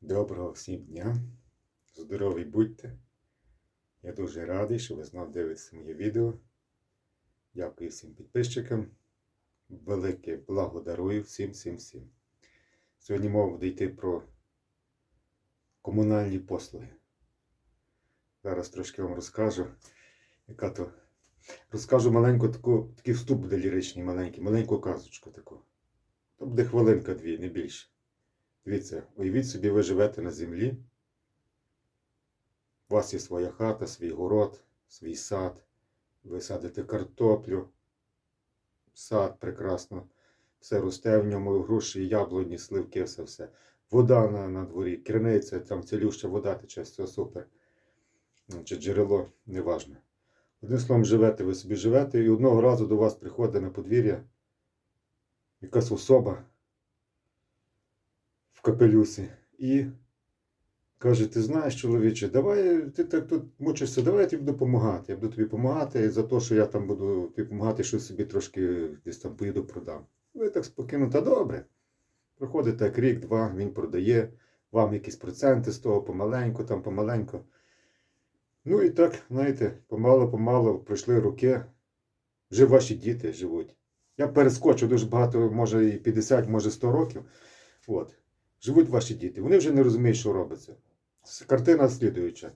Доброго всім дня. Здорові будьте. Я дуже радий, що ви знов дивитеся моє відео. Дякую всім підписчикам. Велике благо дарую всім, всім, всім. Сьогодні мова буде йти про комунальні послуги. Зараз трошки вам розкажу, яка то. Розкажу маленьку таку, такий вступ буде ліричний, маленький, маленьку казочку таку. То буде хвилинка-дві, не більше. Дивіться, уявіть собі, ви живете на землі. У вас є своя хата, свій город, свій сад. Ви садите картоплю, сад прекрасно. Все росте в ньому, груші, яблуні, сливки, все все. Вода на, на дворі, криниця, там цілюща вода тече, все супер. Ну, Чи джерело, неважно. Одним словом, живете, ви собі живете, і одного разу до вас приходить на подвір'я якась особа в капелюсі і каже: Ти знаєш, чоловіче, давай ти так тут мучишся, давай я тобі допомагати. Я буду тобі допомагати за те, що я там буду тобі допомагати, що собі трошки десь там поїду продам. Ви так спокійно, та добре. Проходить так рік, два, він продає, вам якісь проценти з того помаленьку, там помаленьку. Ну і так, знаєте, помало-помало пройшли роки. Вже ваші діти живуть. Я перескочу дуже багато, може і 50, може 100 років. От. Живуть ваші діти. Вони вже не розуміють, що робиться. Картина слідуюча.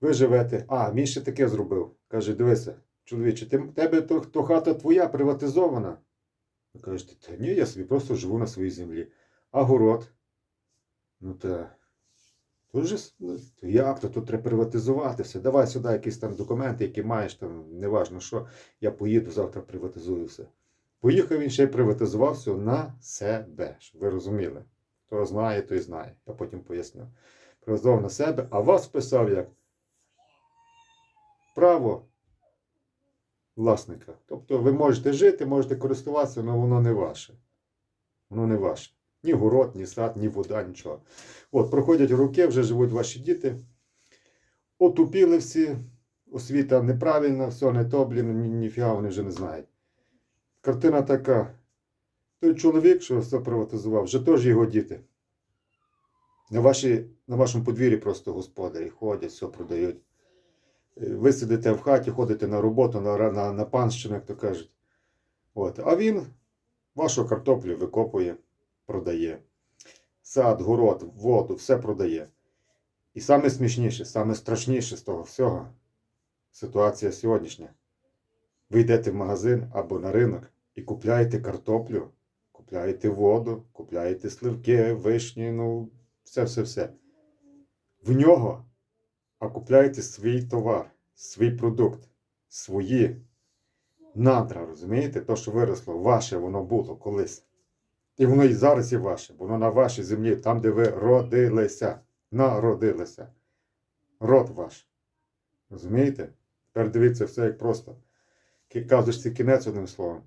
Ви живете. А, він ще таке зробив. Каже, дивися, чоловіче, ти, тебе то, то хата твоя приватизована. Ви кажете, та ні, я собі просто живу на своїй землі. А город? Ну та. Тут же, с- ну, то як то тут треба приватизувати все. Давай сюди якісь там документи, які маєш там, неважно що. Я поїду завтра приватизую все. Поїхав він ще й приватизував все на себе, щоб ви розуміли. Хто знає, той знає. Я потім поясню. Приватизував на себе, а вас писав як право власника. Тобто ви можете жити, можете користуватися, але воно не ваше. Воно не ваше. Ні город, ні сад, ні вода, нічого. От, проходять роки, вже живуть ваші діти. Отупіли всі, освіта неправильна, все не то, блін, ні, ніфіга вони вже не знають. Картина така. Той чоловік, що все приватизував, вже теж його діти. На, ваші, на вашому подвір'ї просто господарі ходять, все продають. Ви сидите в хаті, ходите на роботу, на, на, на панщину, як то кажуть. От. А він вашу картоплю викопує, продає. Сад, город, воду, все продає. І саме смішніше, саме страшніше з того всього ситуація сьогоднішня. Ви йдете в магазин або на ринок і купляєте картоплю, купляєте воду, купляєте сливки, вишні, ну, все-все-все. В нього, а купляєте свій товар, свій продукт, свої надра, розумієте? То, що виросло, ваше воно було колись. І воно і зараз є ваше, воно на вашій землі, там, де ви родилися, народилися. Род ваш. Розумієте? Тепер дивіться все як просто. Казочці кінець одним словом.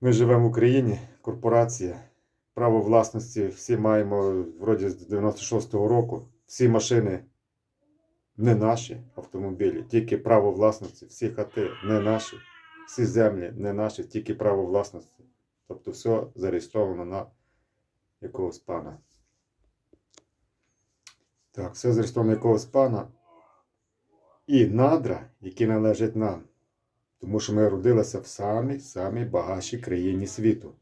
Ми живемо в Україні, корпорація, право власності, всі маємо вроді з 96-го року. Всі машини не наші автомобілі, тільки право власності, всі хати не наші, всі землі не наші, тільки право власності. Тобто все зареєстровано на якогось пана. Так, все зареєстровано на якогось пана. І надра, які належать нам. Тому що ми родилися в самій самій багатшій країні світу.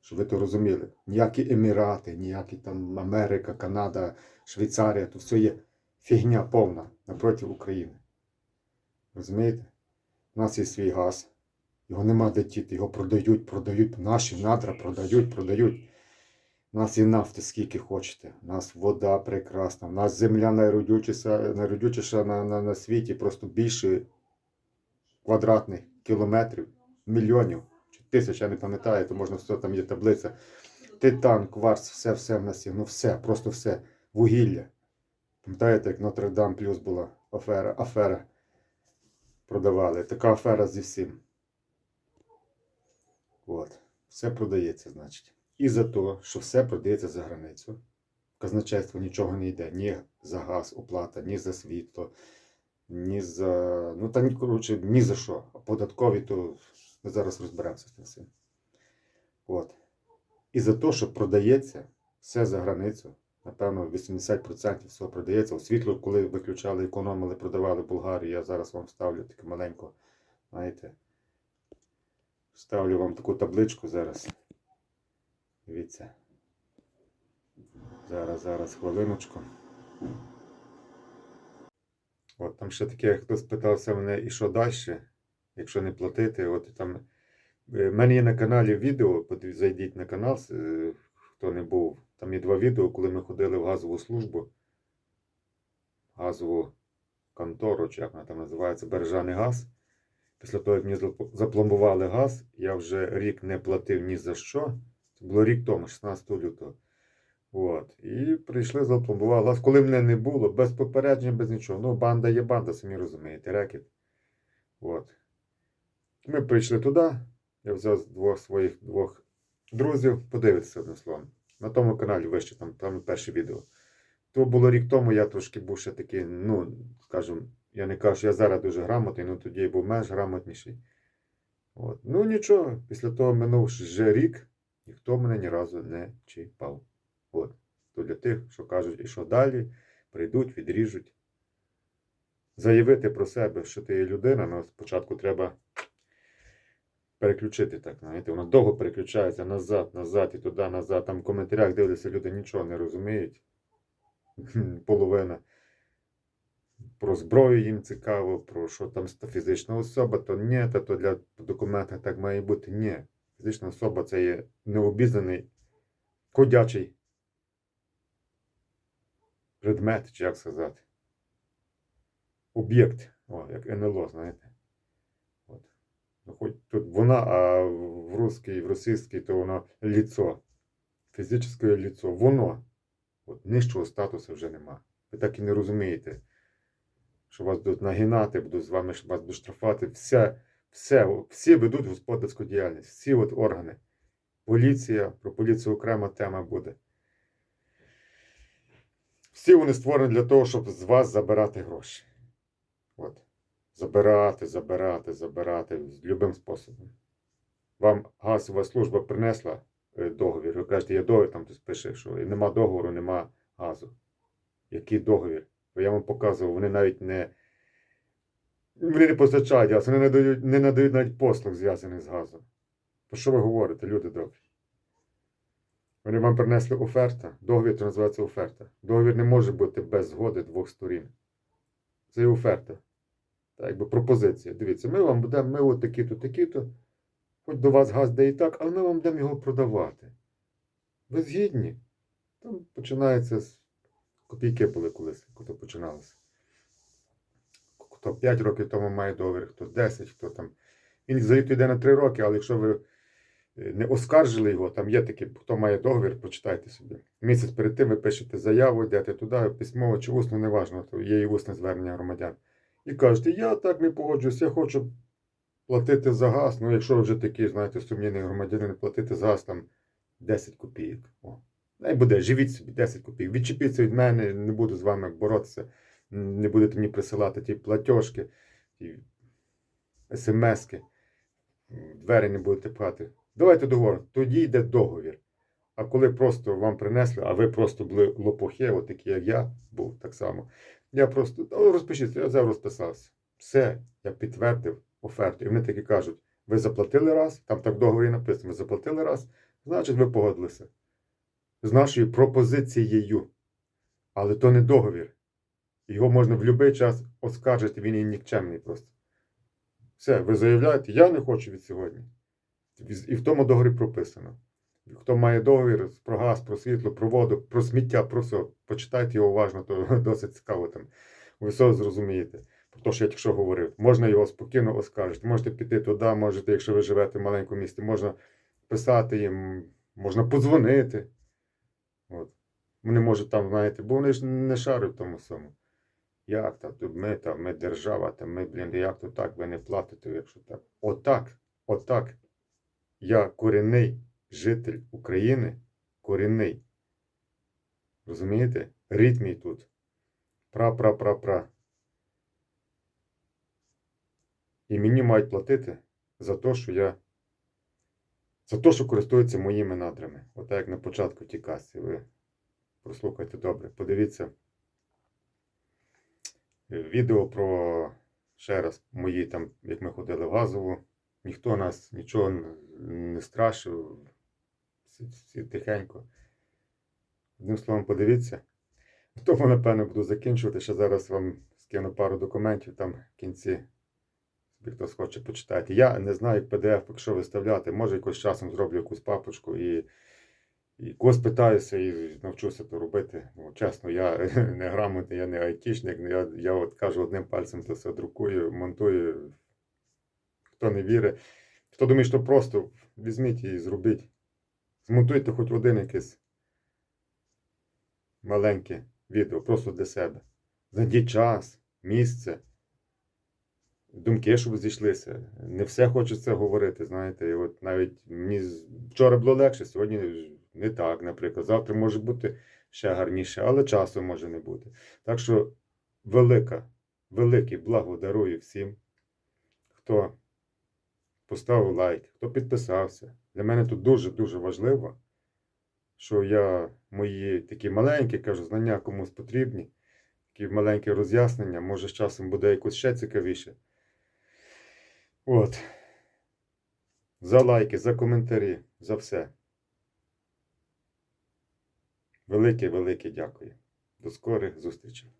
Щоб ви то розуміли. Ніякі Емірати, ніякі там Америка, Канада, Швейцарія, то все є фігня повна напроти України. Розумієте? У нас є свій газ. Його нема де діти, його продають, продають, наші надра продають, продають. У нас і нафти скільки хочете. У нас вода прекрасна, у нас земля найродючіша, найродючіша на, на, на світі, просто більше квадратних кілометрів, мільйонів чи тисяч, я не пам'ятаю, то можна все, там є таблиця. Титан, кварц, все, все в нас є. Ну все, просто все. Вугілля. Пам'ятаєте, як Нотр-Дам плюс була афера, афера продавали. Така афера зі всім. От. Все продається, значить. І за те, що все продається за границю. Казначейство нічого не йде. Ні за газ оплата, ні за світло, ні за. Ну та ні, коротше, ні за що. А податкові, то ми зараз розберемося з цим. От. І за те, що продається все за границю. Напевно, 80% всього продається. У світло, коли виключали, економили, продавали в Болгарії, я зараз вам ставлю таке маленько, знаєте. Ставлю вам таку табличку зараз. Дивіться. Зараз, зараз, хвилиночку. От там ще таке, хтось питався мене, і що далі, якщо не платити. От там Е, в мене є на каналі відео, зайдіть на канал, е, хто не був. Там є два відео, коли ми ходили в газову службу, газову контору, чи як вона там називається, Бережаний газ. Після того, як мені запломбували газ, я вже рік не платив ні за що. Це було рік тому, 16 лютого. От. І прийшли, запломбували газ. Коли мене не було, без попередження, без нічого. Ну, банда є банда, самі розумієте, рекет. От. Ми прийшли туди. Я взяв двох своїх двох друзів, подивитися одним словом. На тому каналі вище, там, там перше відео. То було рік тому, я трошки був ще такий, ну, скажімо, я не кажу, що я зараз дуже грамотний, ну тоді я був менш грамотніший. От. Ну нічого, після того минув вже рік, ніхто мене ні разу не чіпав. От. То для тих, що кажуть, і що далі, прийдуть, відріжуть. Заявити про себе, що ти є людина, ну спочатку треба переключити так, знаєте, воно довго переключається назад, назад і туди, назад. Там в коментарях дивляться, люди нічого не розуміють. Половина. Про зброю їм цікаво, про що там фізична особа, то ні, та то для документів так має бути. Ні. Фізична особа це є необізнаний ходячий предмет, чи як сказати. Об'єкт, як НЛО, знаєте. От. Ну, хоч тут вона, а в русській, в російській, то воно ліцо. Фізичне ліцо. Воно. От, нижчого статусу вже нема. Ви так і не розумієте, що вас будуть нагинати, будуть з вами вас будуть штрафувати. Все, все, всі ведуть господарську діяльність, всі от органи. Поліція, про поліцію окрема тема буде. Всі вони створені для того, щоб з вас забирати гроші. От. Забирати, забирати, забирати любим способом. Вам газова служба принесла е, договір. Ви кажете, є договір, там хтось пише, що нема договору, нема газу. Який договір? Бо я вам показував, вони навіть не. Вони не постачають газ, вони не надають, не надають навіть послуг, зв'язаних з газом. Про що ви говорите, люди добрі? Вони вам принесли оферта. Договір це називається оферта. Договір не може бути без згоди двох сторін. Це є оферта. Так, якби пропозиція. Дивіться, ми вам будемо, ми от такі-то, такі-то. Хоч до вас газ де і так, але ми вам будемо його продавати. Ви згідні? Там починається з копійки були колись, коли починалося. Хто 5 років тому має договір, хто 10, хто там. Він взагалі йде на 3 роки, але якщо ви не оскаржили його, там є такі, хто має договір, почитайте собі. Місяць перед тим ви пишете заяву, йдете туди, письмово чи усно, неважно, то є і усне звернення громадян. І кажете, я так не погоджуюсь, я хочу платити за газ. Ну, якщо ви вже такий, знаєте, сумнівний громадянин, платити за газ там 10 копійок. О. Най буде, живіть собі 10 копійок. Відчепіться від мене, не буду з вами боротися, не будете мені присилати ті платіжки, ті смски, двері не будете пхати. Давайте договор. Тоді йде договір. А коли просто вам принесли, а ви просто були лопухи, такі, як я був так само. Я просто «О, розпишіться, я взяв розписався. Все, я підтвердив оферту. І вони такі кажуть: ви заплатили раз, там так в договорі написано, ви заплатили раз, значить, ви погодилися з нашою пропозицією. Але то не договір. Його можна в будь-який час оскаржити, він є нікчемний просто. Все, ви заявляєте, я не хочу від сьогодні. І в тому договорі прописано. Хто має договір про газ, про світло, про воду, про сміття, про все, почитайте його уважно, то досить цікаво там. Ви все зрозумієте. Про те, що я тільки що говорив. Можна його спокійно оскаржити. Можете піти туди, можете, якщо ви живете в маленькому місті, можна писати їм, можна подзвонити. От. Вони можуть там, знаєте, бо вони ж не шарять в тому всьому. Як там, ми там, ми держава, там ми, блін, як то так, ви не платите, якщо так. Отак, отак. Я корінний житель України, корінний. Розумієте? Рід тут. Пра-пра-пра-пра. І мені мають платити за те, що я за те, що користуються моїми надрами. Отак як на початку ті касі. Ви прослухайте добре. Подивіться е, відео про ще раз мої там, як ми ходили в газову. Ніхто нас нічого не страшив. Всі, тихенько. Одним словом, подивіться. Тому, напевно, буду закінчувати. Ще зараз вам скину пару документів там в кінці. Хтось хоче почитати. Я не знаю, як PDF, якщо виставляти. Може, якось часом зроблю якусь папочку і, і когось питаюся і навчуся то робити. Ну, чесно, я не грамотний, я не айтішник. Я, я от кажу одним пальцем то все друкую, монтую. Хто не вірить. Хто думає, що просто візьміть і зробіть. Змонтуйте хоч один якийсь маленьке відео, просто для себе. Знайдіть час, місце, думки, щоб зійшлися. Не все хочеться говорити, знаєте. І от навіть мені вчора було легше, сьогодні не так, наприклад. Завтра може бути ще гарніше, але часу може не бути. Так що велика, великий благо дарую всім, хто поставив лайк, хто підписався. Для мене тут дуже-дуже важливо, що я мої такі маленькі, кажу, знання комусь потрібні, такі маленькі роз'яснення, може з часом буде якось ще цікавіше. От. За лайки, за коментарі, за все. Велике, велике дякую. До скорих зустрічей.